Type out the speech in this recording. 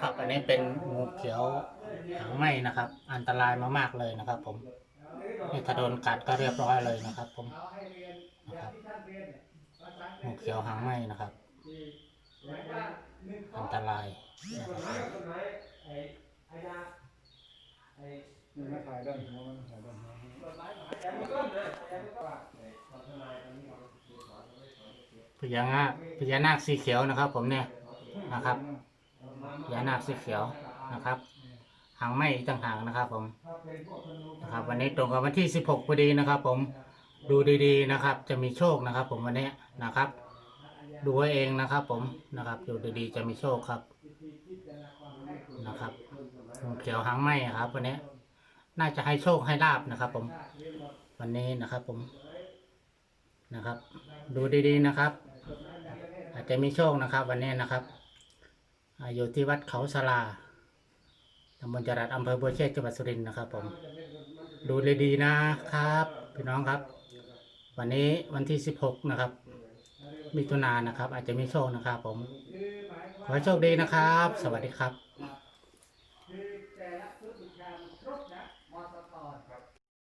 ครับอันนี้เป็นงูเขียวหางไหมนะครับ อันตรายมากๆเลยนะครับ ผมนี่ถ้าโดนกัดก็เรียบร้อยเลยนะครับ ผมนะครับงูเขียวหางไหมนะครับ อันตรายนะครับนี่มาถ่ายด้านหัวมันถ่ายด้านหัวพญานาคพญานาคสีเขียวนะครับ ผมเนี่ยนะครับ พญานาคสีเขียวนะครับ หางไหมอีกต่างหากนะครับผมนะครับ วันนี้ตรงกับวันที่ 16พอดีนะครับ ผมดูดีๆนะครับ จะมีโชคนะครับ ผมวันนี้นะครับ ดูไว้เองนะครับ ผมนะครับ ดูดีๆจะมีโชคครับนะครับเขียวหางไหมครับ วันนี้ น่าจะให้โชคให้ลาบนะครับ ผม วันนี้นะครับ ผมนะครับ ดูดีๆนะครับ อาจจะมีโชคนะครับ วันนี้นะครับ อยู่ที่วัดเขาสลาตำบลจรัดอำเภอบัวเชษจังหวัดสุรินทร์นะครับผม ดูเลยดีนะครับพี่น้องครับ วันนี้วันที่ 16 นะครับ มิถุนายนนะครับ อาจจะมีโชคนะครับผม ขอให้โชคดีนะครับ สวัสดีครับ